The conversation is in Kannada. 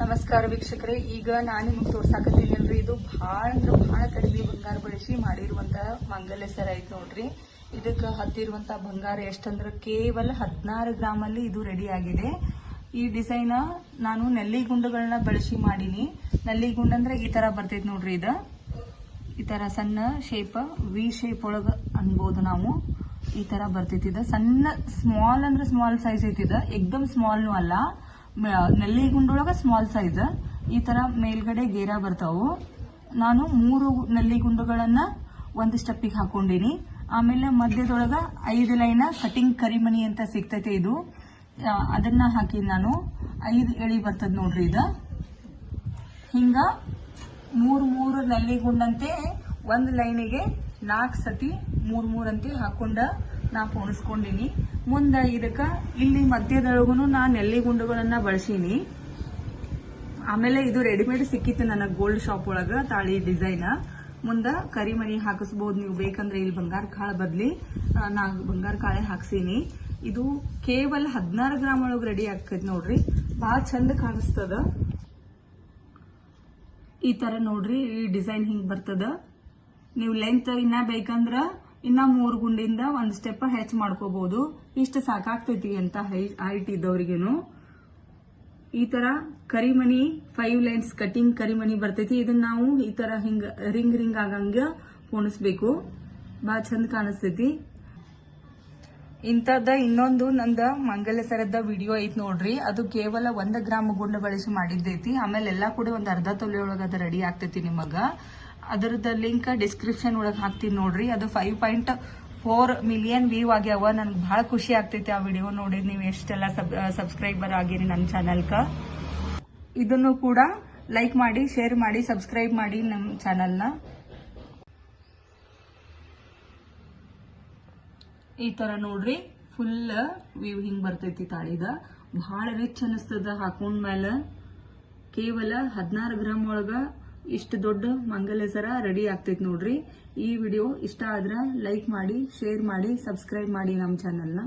ನಮಸ್ಕಾರ ವೀಕ್ಷಕರೇ. ಈಗ ನಾನು ನಿಮ್ಗೆ ತೋರ್ಸಾಕತ್ತೀನಿ ಅಲ್ರಿ ಇದು ಭಾಳ ಅಂದ್ರೆ ಭಾಳ ಕಡಿಮೆ ಬಂಗಾರ ಬಳಸಿ ಮಾಡಿರುವಂತ ಮಂಗಲ್ಯ ಸರ ಐತಿ ನೋಡ್ರಿ. ಇದಕ್ಕೆ ಹತ್ತಿರುವಂತ ಬಂಗಾರ ಎಷ್ಟಂದ್ರೆ ಕೇವಲ ಹದಿನಾರು ಗ್ರಾಮಲ್ಲಿ ಇದು ರೆಡಿ ಆಗಿದೆ. ಈ ಡಿಸೈನ್ ನಾನು ನೆಲ್ಲಿ ಗುಂಡುಗಳನ್ನ ಬಳಸಿ ಮಾಡೀನಿ. ನಲ್ಲಿ ಗುಂಡು ಅಂದ್ರೆ ಈ ತರ ಬರ್ತೈತಿ ನೋಡ್ರಿ ಇದು. ಈ ತರ ಸಣ್ಣ ಶೇಪ್ ವಿ ಶೇಪ್ ಒಳಗ ಅನ್ಬೋದು ನಾವು. ಈ ತರ ಬರ್ತೈತಿ ಇದು. ಸಣ್ಣ ಸ್ಮಾಲ್ ಅಂದ್ರೆ ಸ್ಮಾಲ್ ಸೈಜ್ ಐತಿ ಇದು. ಎಕ್ದಮ್ ಸ್ಮಾಲ್ನು ಅಲ್ಲ. ನೆಲ್ಲಿ ಗುಂಡೊಳಗ ಸ್ಮಾಲ್ ಸೈಜ್ ಈ ತರ ಮೇಲ್ಗಡೆ ಗೇರ ಬರ್ತಾವು. ನಾನು ಮೂರು ನೆಲ್ಲಿ ಗುಂಡುಗಳನ್ನ ಒಂದು ಸ್ಟೆಪ್ಪಿಗೆ ಹಾಕೊಂಡಿನಿ. ಆಮೇಲೆ ಮಧ್ಯದೊಳಗ ಐದು ಲೈನ ಕಟಿಂಗ್ ಕರಿಮಣಿ ಅಂತ ಸಿಗ್ತೈತೆ ಇದು. ಅದನ್ನ ಹಾಕಿ ನಾನು ಐದು ಎಳಿ ಬರ್ತದ ನೋಡ್ರಿ ಇದು. ಹಿಂಗ ಮೂರು ಮೂರು ನಲ್ಲಿ ಗುಂಡಂತೆ ಒಂದ್ ಲೈನಿಗೆ ನಾಲ್ಕು ಸತಿ ಮೂರು ಮೂರಂತೆ ಹಾಕೊಂಡ ನಾ ಪೋಣಿಸ್ಕೊಂಡಿನಿ. ಮುಂದ ಇದಕ್ಕ ಇಲ್ಲಿ ಮಧ್ಯದೊಳಗೂ ನಾ ನೆಲ್ಲಿ ಗುಂಡುಗಳನ್ನ ಬಳಸೀನಿ. ಆಮೇಲೆ ಇದು ರೆಡಿಮೇಡ್ ಸಿಕ್ಕಿತ್ತು ನನಗೆ ಗೋಲ್ಡ್ ಶಾಪ್ ಒಳಗ, ತಾಳಿ ಡಿಸೈನ್. ಮುಂದ ಕರಿಮಣಿ ಹಾಕಿಸ್ಬೋದು ನೀವು ಬೇಕಂದ್ರೆ ಇಲ್ಲಿ ಬಂಗಾರ ಕಾಳ ಬದ್ಲಿ ನಾ ಬಂಗಾರ ಕಾಳೆ ಹಾಕ್ಸೀನಿ. ಇದು ಕೇವಲ ಹದಿನಾರು ಗ್ರಾಮ್ ಒಳಗೆ ರೆಡಿ ಆಗ್ತೈತಿ ನೋಡ್ರಿ. ಭಾಳ ಚಂದ ಕಾಣಿಸ್ತದ. ಈ ತರ ನೋಡ್ರಿ, ಈ ಡಿಸೈನ್ ಹಿಂಗ್ ಬರ್ತದ. ನೀವು ಲೆಂತ್ ಇನ್ನ ಬೇಕಂದ್ರ ಇನ್ನ ಮೂರ್ ಗುಂಡಿಂದ ಒಂದ್ ಸ್ಟೆಪ್ ಹೆಚ್ಚು ಮಾಡ್ಕೋಬಹುದು ಇಷ್ಟು ಸಾಕಾಗ್ತೈತಿ ಅಂತ ಹೈಟ್ ಇದ್ದವ್ರಿಗೇನು. ಈ ತರ ಕರಿಮಣಿ ಫೈವ್ ಲೈನ್ಸ್ ಕಟಿಂಗ್ ಕರಿಮಣಿ ಬರ್ತೈತಿ. ಇದನ್ನ ನಾವು ಈ ತರ ಹಿಂಗ ರಿಂಗ್ ರಿಂಗ್ ಆಗಂಗ ಪೋಣಿಸ್ಬೇಕು. ಬಹಳ ಚಂದ ಕಾಣಿಸ್ತೈತಿ. ಇಂಥದ್ದ ಇನ್ನೊಂದು ನಂದ ಮಂಗಲ ಸರದ ವಿಡಿಯೋ ಐತ್ ನೋಡ್ರಿ. ಅದು ಕೇವಲ ಒಂದ್ ಗ್ರಾಮ್ ಗುಂಡ ಬಳಸಿ ಮಾಡಿದ್ದೈತಿ. ಆಮೇಲೆ ಎಲ್ಲಾ ಕೂಡ ಒಂದ್ ಅರ್ಧ ತೊಲೆ ಒಳಗ ಅದ ರೆಡಿ ಆಗ್ತೈತಿ ನಿಮಗ. ಅದರದ ಲಿಂಕ್ ಡಿಸ್ಕ್ರಿಪ್ಷನ್ ಒಳಗೆ ಹಾಕ್ತೀನಿ ನೋಡ್ರಿ. ಅದು five point four million view ಆಗ್ಯಾವ. ನನ್ಗೆ ಬಹಳ ಖುಷಿ ಆಗ್ತೈತಿ ಆ ವಿಡಿಯೋ ನೋಡಿ. ನೀವು ಎಷ್ಟೆಲ್ಲ ಸಬ್ಸ್ಕ್ರೈಬರ್ ಆಗಿರಿ ನನ್ನ ಚಾನಲ್ಕ ಇದನ್ನು ಕೂಡ ಲೈಕ್ ಮಾಡಿ ಶೇರ್ ಮಾಡಿ ಸಬ್ಸ್ಕ್ರೈಬ್ ಮಾಡಿ ನಮ್ಮ ಚಾನಲ್ನ ಈ ತರ ನೋಡ್ರಿ. ಫುಲ್ ವ್ಯೂ ಹಿಂಗ್ ಬರ್ತೈತಿ ತಾಳಿದ. ಬಹಳ ರಿಚ್ ಅನಿಸ್ತದ ಹಾಕೊಂಡ್ಮೇಲೆ ಕೇವಲ ಹದಿನಾರು ಗ್ರಾಮ್ ಒಳಗ ಇಷ್ಟು ದೊಡ್ಡ ಮಂಗಲ ಸರ ರೆಡಿ ಆಗ್ತೈತೆ ನೋಡ್ರಿ. ಈ ವಿಡಿಯೋ ಇಷ್ಟ ಆದ್ರೆ ಲೈಕ್ ಮಾಡಿ, ಶೇರ್ ಮಾಡಿ, ಸಬ್ಸ್ಕ್ರೈಬ್ ಮಾಡಿ ನಮ್ಮ ಚಾನಲ್ನ.